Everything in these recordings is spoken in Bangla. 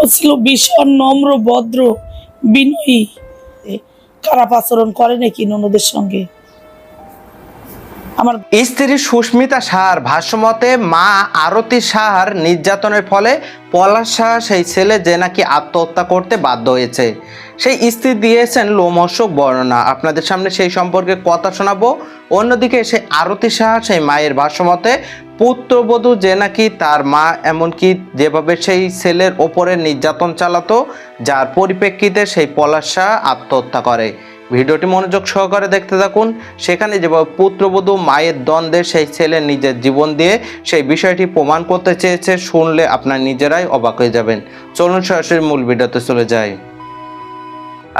ও ছিল ভীষণ নম্র ভদ্র বিনয়ী। খারাপ আচরণ করে নাকি ননদের সঙ্গে? আমার স্ত্রী সুস্মিতা সাহার ভাষ্যমতে মা আরতি সাহার নির্যাতনের ফলে পলাশ সাহা সেই ছেলে যে নাকি আত্মহত্যা করতে বাধ্য হয়েছে। সেই স্ত্রী দিয়েছেন লোমহর্ষক বর্ণনা। আপনাদের সামনে সেই সম্পর্কে কথা শোনাবো। অন্যদিকে সেই আরতি সাহা, সেই মায়ের ভাষ্যমতে, পুত্রবধূ যে নাকি তার মা এমনকি যেভাবে সেই ছেলের ওপরে নির্যাতন চালাতো, যার পরিপ্রেক্ষিতে সেই পলাশ সাহা আত্মহত্যা করে। ভিডিওটি মনোযোগ সহকারে দেখতে থাকুন। সেখানে যেভাবে পুত্রবধূ মায়ের দ্বন্দ্বে সেই ছেলে নিজের জীবন দিয়ে সেই বিষয়টি প্রমাণ করতে চেয়েছে, শুনলে আপনার নিজেরাই অবাক হয়ে যাবেন। চলুন সরাসরি মূল ভিডিওতে চলে যাই।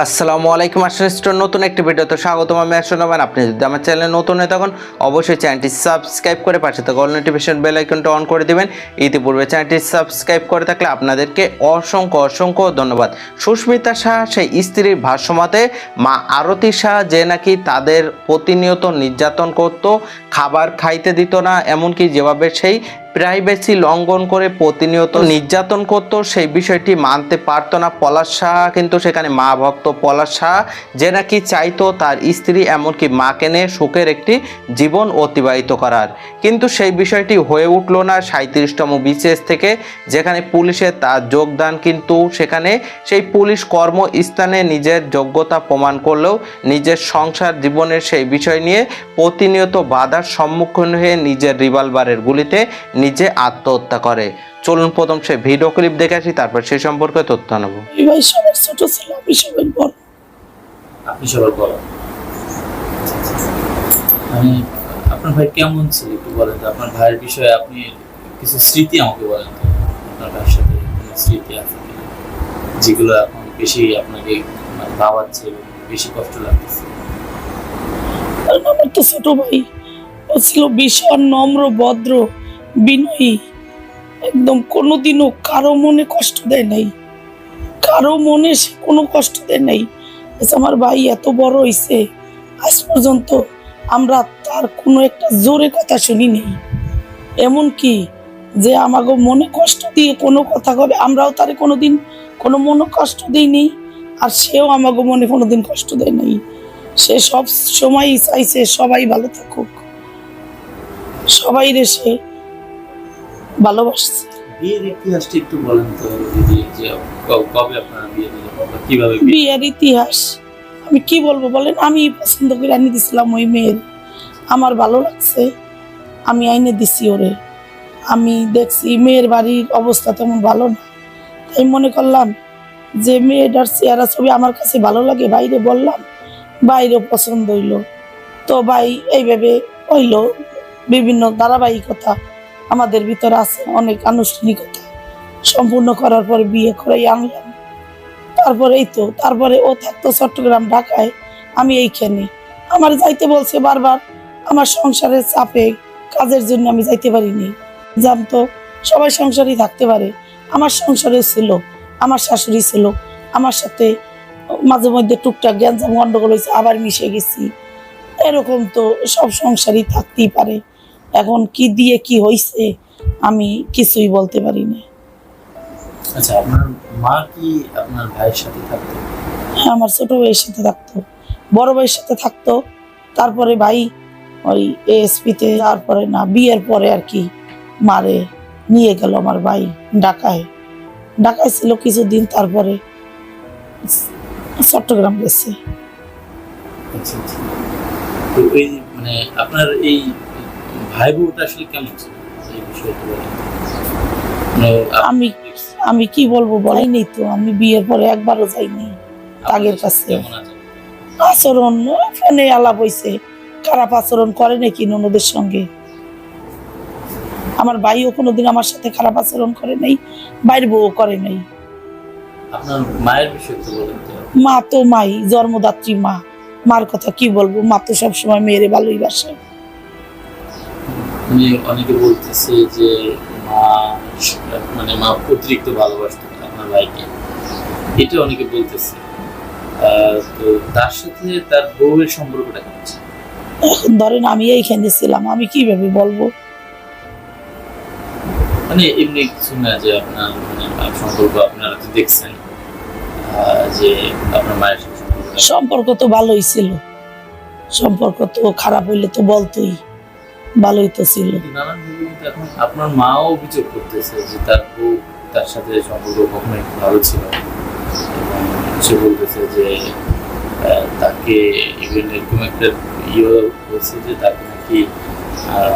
আসসালামু আলাইকুম আসলে নতুন একটি ভিডিওতে স্বাগতম। আমি আসলাম আপনি যদি আমার চ্যানেলে নতুন হয়ে থাকুন, অবশ্যই চ্যানেলটি সাবস্ক্রাইব করে পাশে থাকা অল নোটিফিকেশন বেল আইকনটা অন করে দিবেন। ইতিপূর্বে চ্যানেলটি সাবস্ক্রাইব করে থাকলে আপনাদেরকে অসংখ্য অসংখ্য ধন্যবাদ। সুস্মিতা শাহ, সেই স্ত্রীর ভাষ্যমতে, মা আরতি শাহ যে নাকি তাদের প্রতিনিয়ত নির্যাতন করত, খাবার খাইতে দিত না, এমনকি যেভাবে সেই প্রাইভেসি লঙ্ঘন করে প্রতিনিয়ত নির্যাতন করত, সেই বিষয়টি মানতে পারতো না পলাশ সাহা কিন্তু সেখানে মা ভক্ত পলাশ শাহ, যে নাকি চাইতো তার স্ত্রী এমনকি মাকে নিয়ে সুখের একটি জীবন অতিবাহিত করার। কিন্তু সেই বিষয়টি হয়ে উঠল না সাঁত্রিশতম বিসিএস থেকে, যেখানে পুলিশে তার যোগদান কিন্তু সেখানে সেই পুলিশ কর্মস্থানে নিজের যোগ্যতা প্রমাণ করলেও নিজের সংসার জীবনের সেই বিষয় নিয়ে প্রতিনিয়ত বাধার সম্মুখীন হয়ে নিজের রিভলভারের গুলিতে নিজে আত্মহত্যা করে। চলুন প্রথম সে ভিডিও ক্লিপ দেখে আসি তারপর সেই সম্পর্কে তথ্য নেব এই ভাই সবার ছোট ছিল আমি সবার বড়। আপনি সবার বড়। আমি আপনার ভাই কেমন ছিল একটু বলেন তো? আপনার ভাইয়ের বিষয়ে আপনি কিছু স্মৃতি আমাকে বলেন তো। আপনার ভাইয়ের সাথে কোনো স্মৃতি আছে যেগুলো এখন বেশি আপনাকে মানে ভাবাচ্ছে বেশি কষ্ট লাগতেছে। কারণ আমার তো ছোট ভাই। ও ছিল ভীষণ নম্র ভদ্র। বিনয়ী, একদম কোনোদিনও কারও মনে কষ্ট দেয় নাই। কারও মনে সে কোনো কষ্ট দেয় নাই। আমার ভাই এত বড় হইছে, আজ পর্যন্ত আমরা তার কোনো একটা জোরে কথা শুনি নেই। এমন কি যে আমাকে মনে কষ্ট দিয়ে কোনো কথা কবে, আমরাও তারে কোনোদিন কোনো মনে কষ্ট দিইনি আর সেও আমাকে মনে কোনো দিন কষ্ট দেয় নাই। সে সব সময় চাইছে সবাই ভালো থাকুক। সবাই রে সে ভালোবাসছে। বিয়ের ইতিহাসটা একটু বলেন তো দিদি যে কবে আপনারা বিয়ে কীভাবে বিয়ের ইতিহাস। আমি কি বলব বলেন? আমি পছন্দ করে আনি দিছিলাম ওই মেয়ের। আমার ভালো লাগছে। আমি আইনে দিছি ওরে। আমি দেখছি মেয়ের বাড়ির অবস্থা তেমন ভালো না। তাই মনে করলাম যে মেয়েটার চেহারা ছবি আমার কাছে ভালো লাগে বাইরে বললাম বাইরে পছন্দ হইল। তো ভাই এইভাবে হইল বিভিন্ন ধারাবাহিকতা। আমাদের ভিতরে আছে অনেক আনুষ্ঠানিকতা। সম্পূর্ণ করার পর বিয়ে করাই আনলাম। তারপরে এই তো, তারপরে ও থাকতো চট্টগ্রাম, ঢাকায়, আমি এইখানে। আমার যাইতে বলছে বারবার, আমার সংসারের চাপে, কাজের জন্য আমি যাইতে পারিনি। জানতো সবাই সংসারই থাকতে পারে। আমার সংসারে ছিল, আমার শাশুড়ি ছিল। আমার সাথে মাঝে মধ্যে টুকটাক গ্যাঞ্জাম গন্ডগোল হয়েছে, আবার মিশে গেছি। এরকম তো সব সংসারই থাকতেই পারে। এখন কি দিয়ে কি হয়েছে আমি কিছুই বলতে পারি না। আচ্ছা আপনার মা কি আপনার ভাইয়ের সাথে থাকতো? হ্যাঁ, আমার ছোট ভাইয়ের সাথে থাকতো। বড় ভাইয়ের সাথে থাকতো। তারপরে ভাই ওই এএসপিতে তারপরে না বিয়ের পরে আর কি মারে নিয়ে গেল আমার ভাই ঢাকায়। ঢাকায় ছিল কিছুদিন তারপরে চট্টগ্রাম গেছে। আচ্ছা আচ্ছা। মানে আপনার এই আসলে কেমন ছিল? মানে আমি আমি কি বলব বলেনি তো। আমি বিয়ের পরে একবারও যাইনি আগের কাছে। আচরণ? ফোনে আলাপ হইছে। খারাপ আচরণ করে নাকি ননদের সঙ্গে? আমার ভাইও কোনোদিন আমার সাথে খারাপ আচরণ করে নাই বাইর বউ করে নাই। মা তো মাই জন্মদাত্রী মা। মার কথা কি বলব? মা তো সবসময় মেয়েরে ভালোই বাসে। মানে অনেকে বলতেছে যে মা মানে মা অতিরিক্ত ভালোবাসতো আপনার ভাইকে। এটা অনেকে বলতেছে। তো তার সাথে তার বউয়ের সম্পর্কটা কেমন এখন ধরেন আমি এইখানে ছিলাম আমি কীভাবে বলব? মানে এমনি কিছু না যে আপনার মানে সম্পর্ক আপনারা তো দেখছেন যে আপনার মায়ের সম্পর্ক তো ভালোই ছিল। সম্পর্ক তো খারাপ হইলে তো বলতোই। ভালোই তো ছিল। আপনার মাও অভিযোগ করতেছে যে তার বউ তার সাথে সম্পর্ক কখনোই ভালো ছিল সে বলতেছে যে তাকে ইভেন এরকম একটা ইয়ে হয়েছে যে তাকে নাকি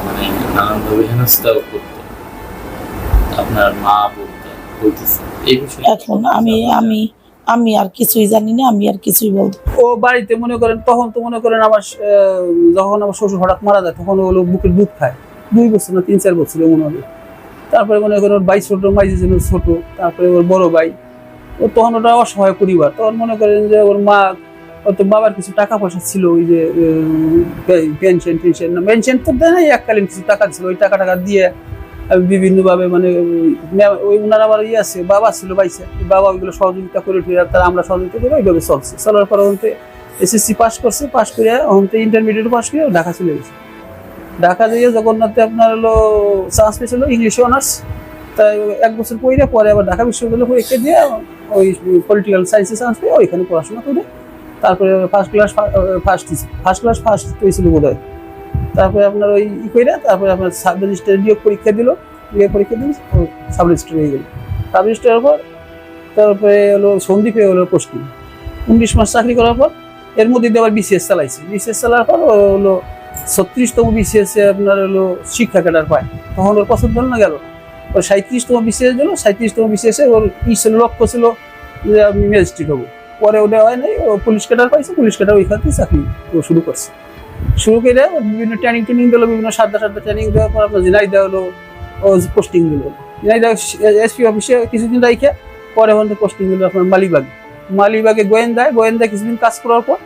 মানে নানানভাবে হেনস্থাও করতো। আপনার মা বলতে বলতেছে। এই বিষয়ে এখন আমি আমি আমি আর কিছুই জানি না, আমি আর কিছুই বলতে ও বাড়িতে মনে করেন, তখন তো মনে করেন আমার যখন আমার শ্বশুর হঠাৎ মারা যায়, তখন ও হলো বুকের দুধ খায়। দুই বছর না তিন, চার বছর মনে হবে। তারপরে মনে করেন ওর ভাই ছোট মাই ছিল ছোট, তারপরে ওর বড় ভাই। ও তখন ওটা অসহায় পরিবার। তখন মনে করেন যে ওর মা তো বাবার কিছু টাকা পয়সা ছিল, ওই যে পেনশন টেনশন না, পেনশন তো দেয় এককালীন কিছু টাকা ছিল ওই টাকা টাকা দিয়ে বিভিন্নভাবে মানে ওই ওই আবার ইয়ে আছে বাবা ছিল বাইসে বাবা ওইগুলো সহযোগিতা করে টুরে তারা আমরা সহযোগিতা করে ওইভাবে চলছে চলার পর হতে এসএসসি পাস করছে পাস করে হতে ইন্টারমিডিয়েট পাস করে ঢাকা চলে গেছে ঢাকা যেয়ে জগন্নাথে আপনার হলো চান্স পেয়েছিল ইংলিশে অনার্স তাই এক বছর পরে পরে আবার ঢাকা বিশ্ববিদ্যালয় পরীক্ষা দিয়ে ওই পলিটিক্যাল সায়েন্সে চান্স পেয়ে ওইখানে পড়াশোনা করে তারপরে first class first first class first হয়েছিল বোধ হয় তারপরে আপনার ওই ই করে তারপরে আপনার সাব রেজিস্টার নিয়োগ পরীক্ষা দিল, নিয়োগ পরীক্ষা দিল সাব রেজিস্টার হয়ে গেল। সাব রেজিস্টারের পর তারপরে হলো সন্দীপে হলো পোস্টিং। উনিশ মাস চাকরি করার পর এর মধ্যে দিয়ে আবার বিসিএস চালাইছে। বিসিএস চালার পর হলো ছত্রিশতম বিসিএস আপনার হলো শিক্ষা ক্যাডার পায়। তখন ওর পছন্দ হলো না গেল। ওর সাঁত্রিশতম বিসিএস দিল সাঁত্রিশতম বিসিএস ওর ই ছিল, লক্ষ্য ছিল যে আমি ম্যাজিস্ট্রেট হব। পরে ওটা হয় নাই, ও পুলিশ ক্যাডার পাইছে, পুলিশ ক্যাডার ওইখান থেকে চাকরি শুরু করছে। শুরু করে বিভিন্ন ট্রেনিং ট্রেনিং দিলো, বিভিন্ন সাদা সাদা ট্রেনিং দেওয়ার পর আপনার জেলায় দেওয়া হলো পোস্টিং দিলো। জেলায় দেওয়া এসপি অফিসে কিছুদিন রাইখে, পরে ওখান থেকে পোস্টিং দিল আপনার মালিবাগে। মালিবাগে গোয়েন্দায় গোয়েন্দায় কিছুদিন কাজ করার পর,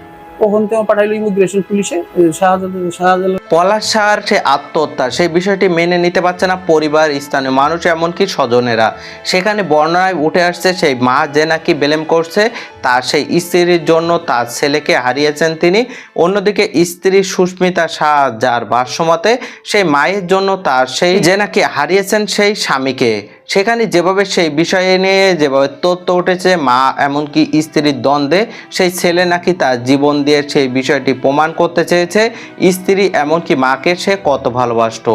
ওখান থেকে পাঠাইলো ইমিগ্রেশন পুলিশে শাহজালাল শাহজালাল পলাশ সাহার সে আত্মহত্যা, সেই বিষয়টি মেনে নিতে পারছে না পরিবার, স্থানীয় মানুষ, এমনকি স্বজনেরা। সেখানে বর্ণনায় উঠে আসছে সেই মা যে নাকি বেলেম করছে, তার সেই স্ত্রীর জন্য তার ছেলেকে হারিয়েছেন তিনি। অন্যদিকে স্ত্রী সুস্মিতা শাহ যার ভাষ্যমতে সেই মায়ের জন্য তার সেই যে নাকি হারিয়েছেন সেই স্বামীকে। সেখানে যেভাবে সেই বিষয়ে নিয়ে যেভাবে তথ্য উঠেছে, মা এমনকি স্ত্রীর দ্বন্দ্বে, সেই ছেলে নাকি তার জীবন দিয়ে সেই বিষয়টি প্রমাণ করতে চেয়েছে। স্ত্রী এমনকি মাকে সে কত ভালোবাসত।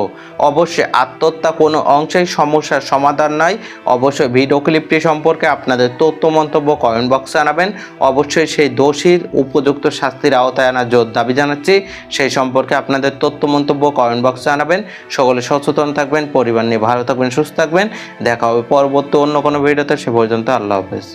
অবশ্যই আত্মহত্যা কোনো অংশেই সমস্যার সমাধান নয়। অবশ্যই ভিডিও ক্লিপটি সম্পর্কে আপনাদের তথ্য মন্তব্য কমেন্ট বক্সে জানাবেন। অবশ্যই সেই দোষীর উপযুক্ত শাস্তির আওতায় আনার জোর দাবি জানাচ্ছি। সেই সম্পর্কে আপনাদের তথ্য মন্তব্য কমেন্ট বক্সে জানাবেন। সকলে সচেতন থাকবেন, পরিবার নিয়ে ভালো থাকবেন, সুস্থ থাকবেন। দেখা হবে পরবর্তী অন্য কোনো ভিডিওতে। সে পর্যন্ত আল্লাহ হাফেজ।